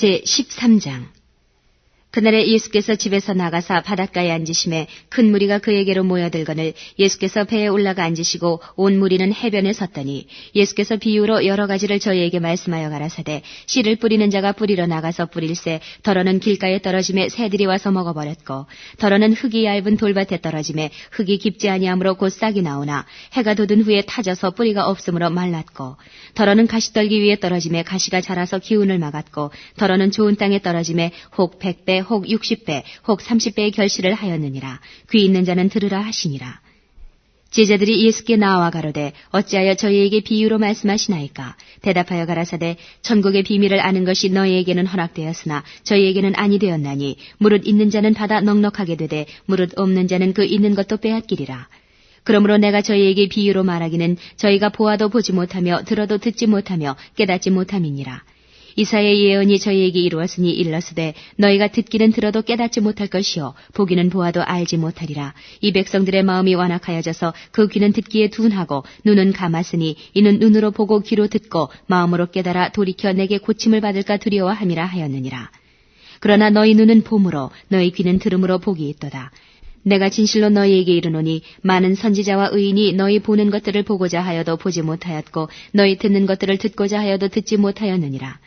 제 13장 그날에 예수께서 집에서 나가사 바닷가에 앉으심에 큰 무리가 그에게로 모여들거늘 예수께서 배에 올라가 앉으시고 온 무리는 해변에 섰더니 예수께서 비유로 여러 가지를 저희에게 말씀하여 가라사대 씨를 뿌리는 자가 뿌리러 나가서 뿌릴새 덜어는 길가에 떨어짐에 새들이 와서 먹어버렸고 덜어는 흙이 얇은 돌밭에 떨어짐에 흙이 깊지 아니하므로 곧 싹이 나오나 해가 돋은 후에 타져서 뿌리가 없으므로 말랐고 덜어는 가시떨기 위에 떨어짐에 가시가 자라서 기운을 막았고 덜어는 좋은 땅에 떨어짐에 혹 백배 혹 육십 배혹 삼십 배의 결실을 하였느니라. 귀 있는 자는 들으라 하시니라. 제자들이 예수께 나와 가로되 어찌하여 저희에게 비유로 말씀하시나이까? 대답하여 가라사대 천국의 비밀을 아는 것이 너희에게는 허락되었으나 저희에게는 아니 되었나니 무릇 있는 자는 받아 넉넉하게 되되 무릇 없는 자는 그 있는 것도 빼앗기리라. 그러므로 내가 저희에게 비유로 말하기는 저희가 보아도 보지 못하며 들어도 듣지 못하며 깨닫지 못함이니라. 이사의 예언이 저희에게 이루었으니 일러스되 너희가 듣기는 들어도 깨닫지 못할 것이요 보기는 보아도 알지 못하리라. 이 백성들의 마음이 완악하여져서 그 귀는 듣기에 둔하고 눈은 감았으니 이는 눈으로 보고 귀로 듣고 마음으로 깨달아 돌이켜 내게 고침을 받을까 두려워함이라 하였느니라. 그러나 너희 눈은 봄으로 너희 귀는 들음으로 복이 있도다. 내가 진실로 너희에게 이르노니 많은 선지자와 의인이 너희 보는 것들을 보고자 하여도 보지 못하였고 너희 듣는 것들을 듣고자 하여도 듣지 못하였느니라.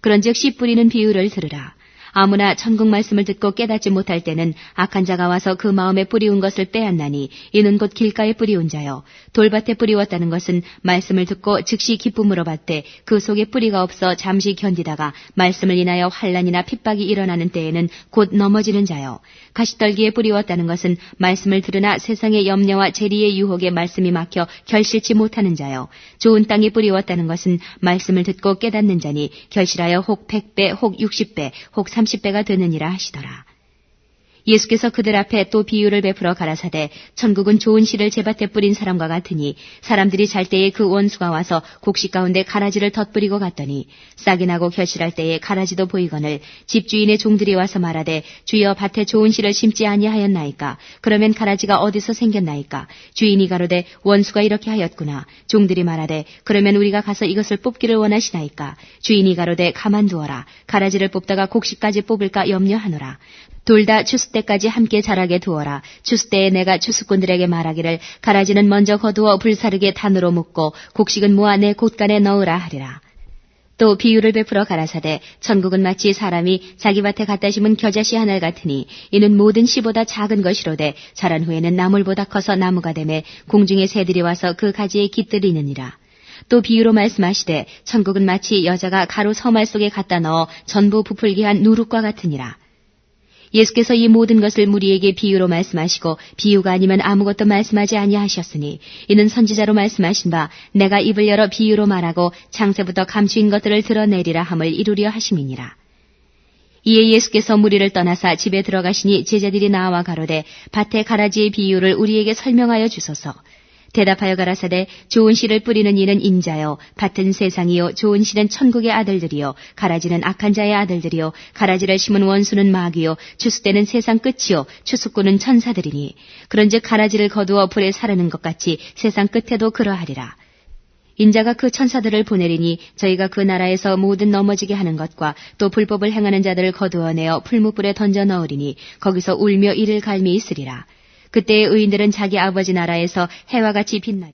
그런즉 씨 뿌리는 비유를 들으라. 아무나 천국 말씀을 듣고 깨닫지 못할 때는 악한 자가 와서 그 마음에 뿌리운 것을 빼앗나니 이는 곧 길가에 뿌리운 자요. 돌밭에 뿌리웠다는 것은 말씀을 듣고 즉시 기쁨으로 받되 그 속에 뿌리가 없어 잠시 견디다가 말씀을 인하여 환란이나 핍박이 일어나는 때에는 곧 넘어지는 자요. 가시떨기에 뿌리웠다는 것은 말씀을 들으나 세상의 염려와 재리의 유혹에 말씀이 막혀 결실치 못하는 자요. 좋은 땅에 뿌리웠다는 것은 말씀을 듣고 깨닫는 자니 결실하여 혹 백배 혹 육십배 혹삼 십 배가 되느니라 하시더라. 예수께서 그들 앞에 또 비유를 베풀어 가라사대 천국은 좋은 씨를 제밭에 뿌린 사람과 같으니 사람들이 잘 때에 그 원수가 와서 곡식 가운데 가라지를 덧뿌리고 갔더니 싹이 나고 결실할 때에 가라지도 보이거늘 집주인의 종들이 와서 말하되 주여 밭에 좋은 씨를 심지 아니하였나이까? 그러면 가라지가 어디서 생겼나이까? 주인이 가로되 원수가 이렇게 하였구나. 종들이 말하되 그러면 우리가 가서 이것을 뽑기를 원하시나이까? 주인이 가로되 가만두어라. 가라지를 뽑다가 곡식까지 뽑을까 염려하노라 둘 다 추수 때까지 함께 자라게 두어라. 추수 때에 내가 추수꾼들에게 말하기를 가라지는 먼저 거두어 불사르게 단으로 묶고 곡식은 모아 내 곳간에 넣으라 하리라. 또 비유를 베풀어 가라사대 천국은 마치 사람이 자기 밭에 갖다 심은 겨자씨 하늘 같으니 이는 모든 씨보다 작은 것이로되 자란 후에는 나물보다 커서 나무가 되매 공중의 새들이 와서 그 가지에 깃들이느니라. 또 비유로 말씀하시되 천국은 마치 여자가 가루 서말 속에 갖다 넣어 전부 부풀게 한 누룩과 같으니라. 예수께서 이 모든 것을 무리에게 비유로 말씀하시고 비유가 아니면 아무것도 말씀하지 아니하셨으니 이는 선지자로 말씀하신 바 내가 입을 열어 비유로 말하고 창세부터 감추인 것들을 드러내리라 함을 이루려 하심이니라. 이에 예수께서 무리를 떠나사 집에 들어가시니 제자들이 나와 가로되 밭에 가라지의 비유를 우리에게 설명하여 주소서. 대답하여 가라사대 좋은 씨를 뿌리는 이는 인자요. 밭은 세상이요. 좋은 씨는 천국의 아들들이요. 가라지는 악한 자의 아들들이요. 가라지를 심은 원수는 마귀요. 추수 때는 세상 끝이요. 추수꾼은 천사들이니. 그런즉 가라지를 거두어 불에 사르는 것 같이 세상 끝에도 그러하리라. 인자가 그 천사들을 보내리니 저희가 그 나라에서 모든 넘어지게 하는 것과 또 불법을 행하는 자들을 거두어내어 풀무불에 던져 넣으리니 거기서 울며 이를 갈미 있으리라. 그때의 의인들은 자기 아버지 나라에서 해와 같이 빛나리.